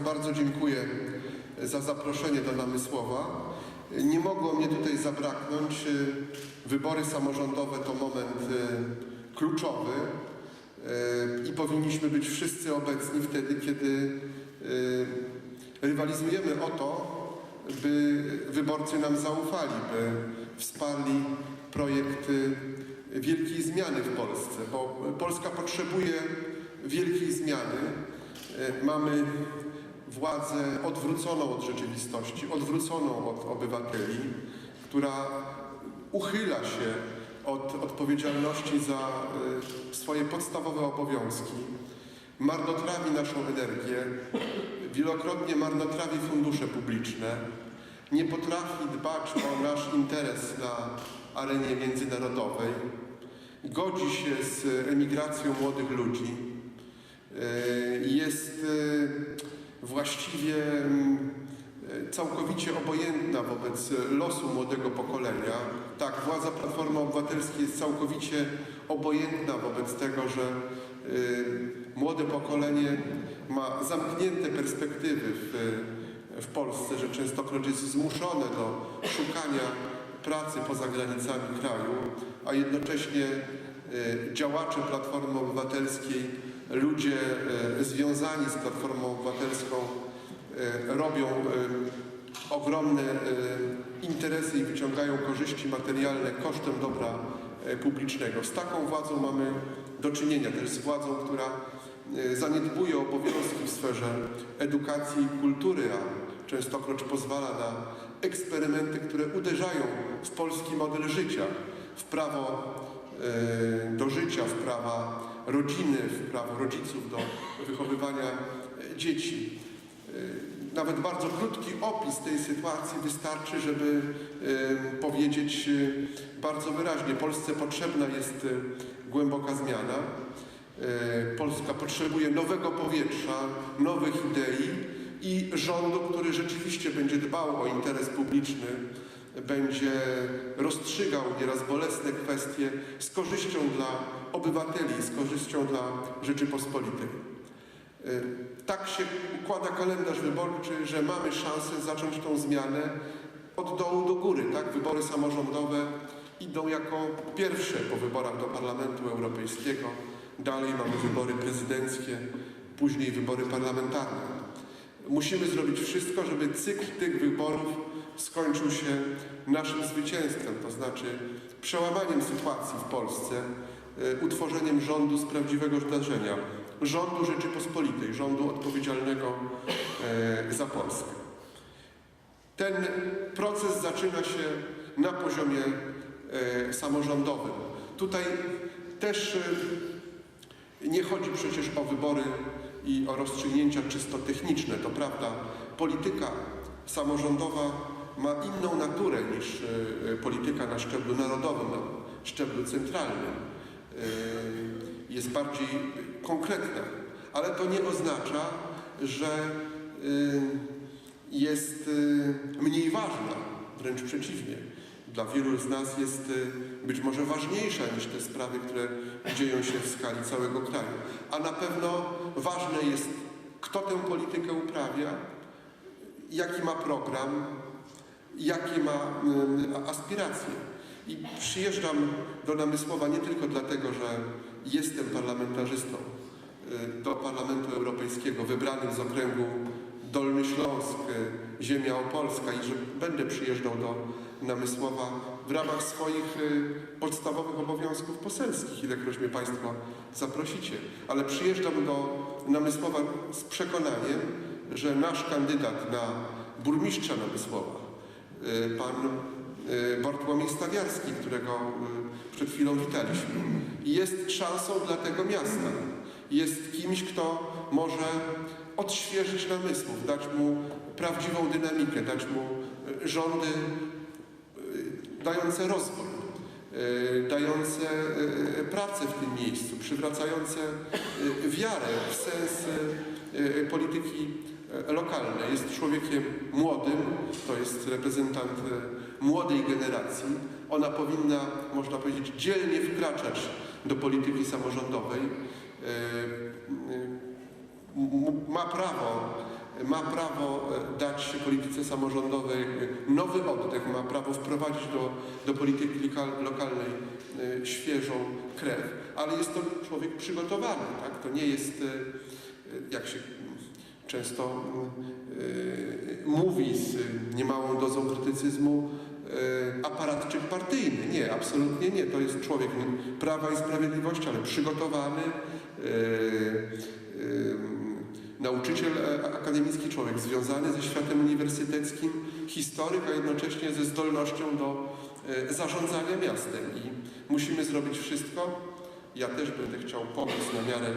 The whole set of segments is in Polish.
Bardzo dziękuję za zaproszenie do Namysłowa. Nie mogło mnie tutaj zabraknąć. Wybory samorządowe to moment e, kluczowy e, i powinniśmy być wszyscy obecni wtedy, kiedy rywalizujemy o to, by wyborcy nam zaufali, by wsparli projekt wielkiej zmiany w Polsce, bo Polska potrzebuje wielkiej zmiany. Mamy władzę odwróconą od rzeczywistości, odwróconą od obywateli, która uchyla się od odpowiedzialności za e, swoje podstawowe obowiązki, marnotrawi naszą energię, wielokrotnie marnotrawi fundusze publiczne, nie potrafi dbać o nasz interes na arenie międzynarodowej, godzi się z emigracją młodych ludzi, e, jest e, właściwie mm, e, całkowicie obojętna wobec losu młodego pokolenia. Tak, władza Platformy Obywatelskiej jest całkowicie obojętna wobec tego, że y, młode pokolenie ma zamknięte perspektywy w, w Polsce, że częstokroć jest zmuszone do szukania pracy poza granicami kraju, a jednocześnie y, działacze Platformy Obywatelskiej, ludzie y, związani z Platformą Obywatelską y, robią y, ogromne interesy i wyciągają korzyści materialne kosztem dobra publicznego. Z taką władzą mamy do czynienia, też z władzą, która zaniedbuje obowiązki w sferze edukacji i kultury, a częstokroć pozwala na eksperymenty, które uderzają w polski model życia, w prawo do życia, w prawa rodziny, w prawo rodziców do wychowywania y, dzieci. Y, Nawet bardzo krótki opis tej sytuacji wystarczy, żeby y, powiedzieć bardzo wyraźnie, Polsce potrzebna jest głęboka zmiana. Polska potrzebuje nowego powietrza, nowych idei i rządu, który rzeczywiście będzie dbał o interes publiczny, będzie rozstrzygał nieraz bolesne kwestie z korzyścią dla obywateli, z korzyścią dla Rzeczypospolitej. Y, Tak się układa kalendarz wyborczy, że mamy szansę zacząć tą zmianę od dołu do góry. Tak? Wybory samorządowe idą jako pierwsze po wyborach do Parlamentu Europejskiego. Dalej mamy wybory prezydenckie, później wybory parlamentarne. Musimy zrobić wszystko, żeby cykl tych wyborów skończył się naszym zwycięstwem, to znaczy przełamaniem sytuacji w Polsce, y, utworzeniem rządu z prawdziwego zdarzenia, rządu Rzeczypospolitej, rządu odpowiedzialnego e, za Polskę. Ten proces zaczyna się na poziomie e, samorządowym. Tutaj też e, nie chodzi przecież o wybory i o rozstrzygnięcia czysto techniczne. To prawda, polityka samorządowa ma inną naturę niż e, polityka na szczeblu narodowym, na szczeblu centralnym. E, Jest bardziej konkretna, ale to nie oznacza, że e, jest e, mniej ważna, wręcz przeciwnie. Dla wielu z nas jest e, być może ważniejsza niż te sprawy, które dzieją się w skali całego kraju. A na pewno ważne jest, kto tę politykę uprawia, jaki ma program, jakie ma y, aspiracje. I przyjeżdżam do Namysłowa nie tylko dlatego, że jestem parlamentarzystą y, do Parlamentu Europejskiego, wybranym z okręgu Dolny Śląsk, y, ziemia opolska i że będę przyjeżdżał do Namysłowa w ramach swoich podstawowych obowiązków poselskich, ilekroć mnie Państwo zaprosicie. Ale przyjeżdżam do Namysłowa z przekonaniem, że nasz kandydat na burmistrza Namysłowa, pan y, Bartłomiej Stawiarski, którego y, przed chwilą witaliśmy, jest szansą dla tego miasta. Jest kimś, kto może odświeżyć namysłów, dać mu prawdziwą dynamikę, dać mu y, rządy y, dające rozwój, y, dające y, pracę w tym miejscu, przywracające y, wiarę w sens y, y, polityki lokalnej. Jest człowiekiem młodym, to jest reprezentant y, młodej generacji. Ona powinna, można powiedzieć, dzielnie wkraczać do polityki samorządowej. M- ma prawo ma prawo e, dać polityce samorządowej e, nowy oddech, ma prawo wprowadzić do, do polityki lokal- lokalnej e, świeżą krew, ale jest to człowiek przygotowany, tak? To nie jest, e, e, jak się często e, mówi z niemałą dozą krytycyzmu, e, aparatczyk partyjny. Nie, absolutnie nie. To jest człowiek Prawa i Sprawiedliwości, ale przygotowany, e, nauczyciel akademicki, człowiek związany ze światem uniwersyteckim, historyk, a jednocześnie ze zdolnością do zarządzania miastem. I musimy zrobić wszystko. Ja też będę chciał pomóc na miarę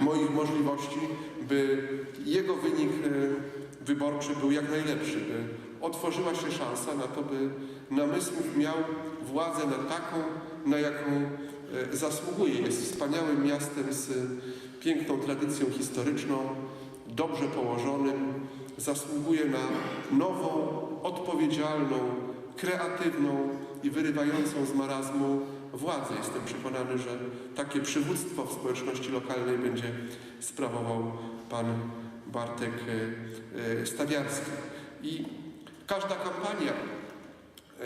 moich możliwości, by jego wynik e, wyborczy był jak najlepszy, by otworzyła się szansa na to, by Namysłów miał władzę na taką, na jaką e, zasługuje. Jest wspaniałym miastem z piękną tradycją historyczną, dobrze położonym, zasługuje na nową, odpowiedzialną, kreatywną i wyrywającą z marazmu władzę. Jestem przekonany, że takie przywództwo w społeczności lokalnej będzie sprawował pan Bartek e, e, Stawiarski. I każda kampania e,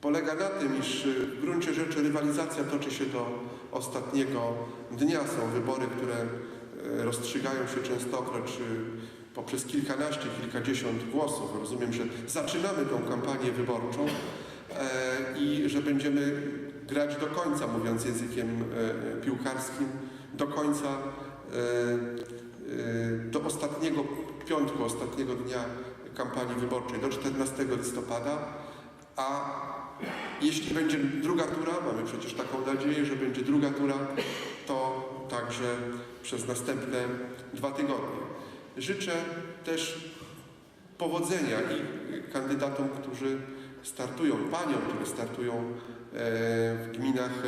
polega na tym, iż w gruncie rzeczy rywalizacja toczy się do ostatniego dnia. Są wybory, które rozstrzygają się częstokroć poprzez kilkanaście, kilkadziesiąt głosów. Rozumiem, że zaczynamy tą kampanię wyborczą i że będziemy grać do końca, mówiąc językiem e, piłkarskim, do końca, e, e, do ostatniego piątku, ostatniego dnia kampanii wyborczej, do 14 listopada, a jeśli będzie druga tura, mamy przecież taką nadzieję, że będzie druga tura, to także przez następne dwa tygodnie. Życzę też powodzenia i kandydatom, którzy startują, paniom, które startują e, w gminach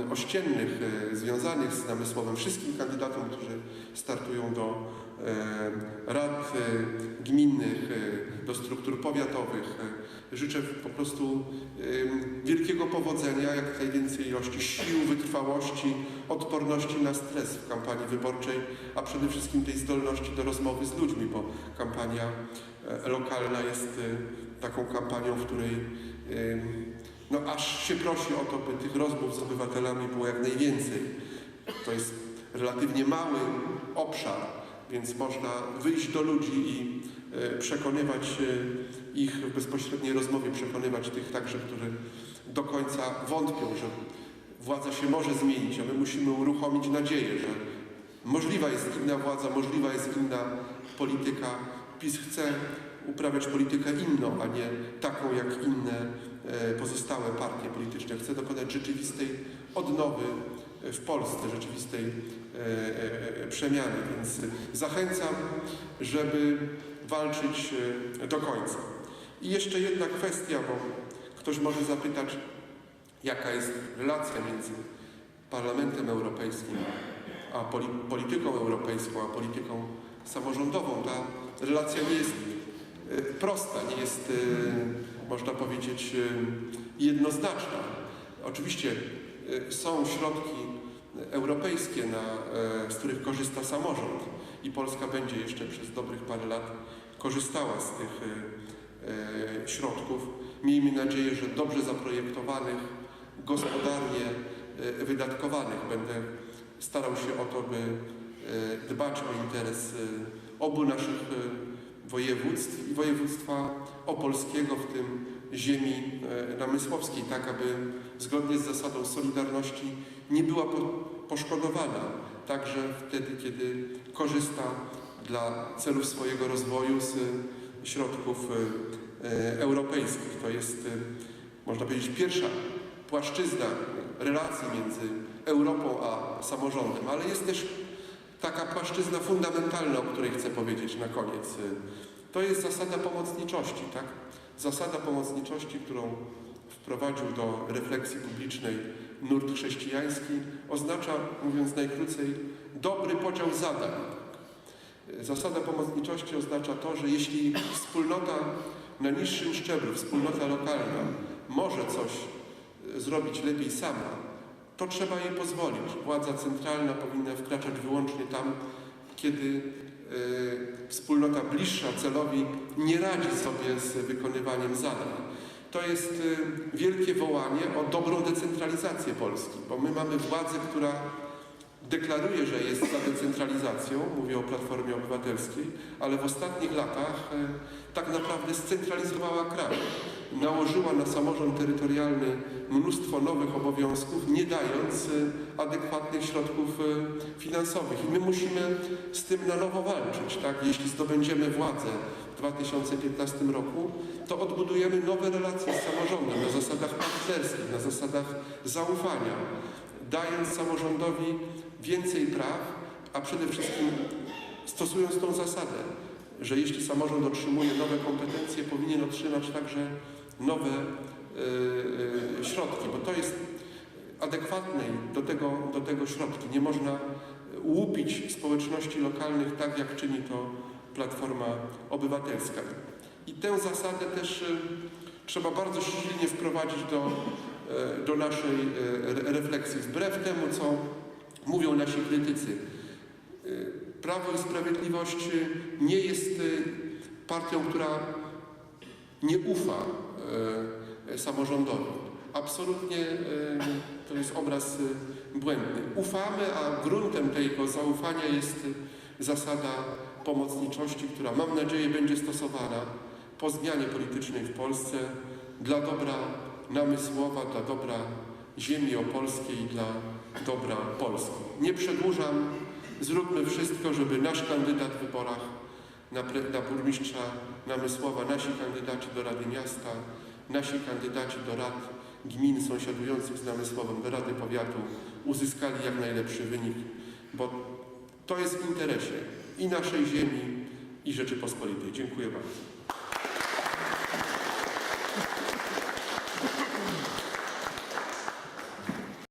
e, ościennych e, związanych z namysłowem, wszystkim kandydatom, którzy startują do rad gminnych, do struktur powiatowych. Życzę po prostu wielkiego powodzenia, jak najwięcej ilości sił, wytrwałości, odporności na stres w kampanii wyborczej, a przede wszystkim tej zdolności do rozmowy z ludźmi, bo kampania e, lokalna jest e, taką kampanią, w której em, no, aż się prosi o to, by tych rozmów z obywatelami było jak najwięcej. To jest relatywnie mały obszar, więc można wyjść do ludzi i e, przekonywać e, ich w bezpośredniej rozmowie, przekonywać tych także, którzy do końca wątpią, że władza się może zmienić, a my musimy uruchomić nadzieję, że możliwa jest inna władza, możliwa jest inna polityka. PiS chce uprawiać politykę inną, a nie taką jak inne e, pozostałe partie polityczne. Chce dokonać rzeczywistej odnowy w Polsce, rzeczywistej e, e, przemiany. Więc zachęcam, żeby walczyć do końca. I jeszcze jedna kwestia, bo ktoś może zapytać, jaka jest relacja między Parlamentem Europejskim a poli polityką europejską, a polityką samorządową. Ta relacja nie jest e, prosta, nie jest, e, można powiedzieć, e, jednoznaczna. Oczywiście są środki europejskie, na, z których korzysta samorząd i Polska będzie jeszcze przez dobrych parę lat korzystała z tych środków. Miejmy nadzieję, że dobrze zaprojektowanych, gospodarnie e, wydatkowanych. Będę starał się o to, by e, dbać o interes e, obu naszych województw i województwa opolskiego, w tym ziemi namysłowskiej, tak aby zgodnie z zasadą solidarności nie była po- poszkodowana, także wtedy, kiedy korzysta dla celów swojego rozwoju z środków europejskich. To jest, można powiedzieć, pierwsza płaszczyzna relacji między Europą a samorządem, ale jest też taka płaszczyzna fundamentalna, o której chcę powiedzieć na koniec. To jest zasada pomocniczości, tak? Zasada pomocniczości, którą wprowadził do refleksji publicznej nurt chrześcijański, oznacza, mówiąc najkrócej, dobry podział zadań. Zasada pomocniczości oznacza to, że jeśli wspólnota na niższym szczeblu, wspólnota lokalna może coś zrobić lepiej sama, to trzeba jej pozwolić. Władza centralna powinna wkraczać wyłącznie tam, kiedy wspólnota bliższa celowi nie radzi sobie z wykonywaniem zadań. To jest y, wielkie wołanie o dobrą decentralizację Polski, bo my mamy władzę, która deklaruje, że jest za decentralizacją, mówię o Platformie Obywatelskiej, ale w ostatnich latach y, tak naprawdę scentralizowała kraj. Nałożyła na samorząd terytorialny mnóstwo nowych obowiązków, nie dając y, adekwatnych środków y, finansowych. I my musimy z tym na nowo walczyć. Tak? Jeśli zdobędziemy władzę w 2015 roku, to odbudujemy nowe relacje z samorządem na zasadach partnerskich, na zasadach zaufania, dając samorządowi więcej praw, a przede wszystkim stosując tą zasadę, że jeśli samorząd otrzymuje nowe kompetencje, powinien otrzymać także nowe y, y, środki, bo to jest adekwatne do tego, do tego środki. Nie można łupić społeczności lokalnych tak, jak czyni to Platforma Obywatelska. I tę zasadę też y, trzeba bardzo silnie wprowadzić do, do naszej re- refleksji. Wbrew temu, co mówią nasi krytycy, y, Prawo i Sprawiedliwość nie jest y, partią, która nie ufa y, samorządowi. Absolutnie to jest obraz błędny. Ufamy, a gruntem tego zaufania jest zasada pomocniczości, która mam nadzieję będzie stosowana po zmianie politycznej w Polsce dla dobra namysłowa, dla dobra ziemi opolskiej dla dobra Polski. Nie przedłużam. Zróbmy wszystko, żeby nasz kandydat w wyborach na, na burmistrza Namysłowa, nasi kandydaci do Rady Miasta, nasi kandydaci do rad gmin sąsiadujących z Namysłowem, do Rady Powiatu uzyskali jak najlepszy wynik, bo to jest w interesie i naszej ziemi, i Rzeczypospolitej. Dziękuję bardzo.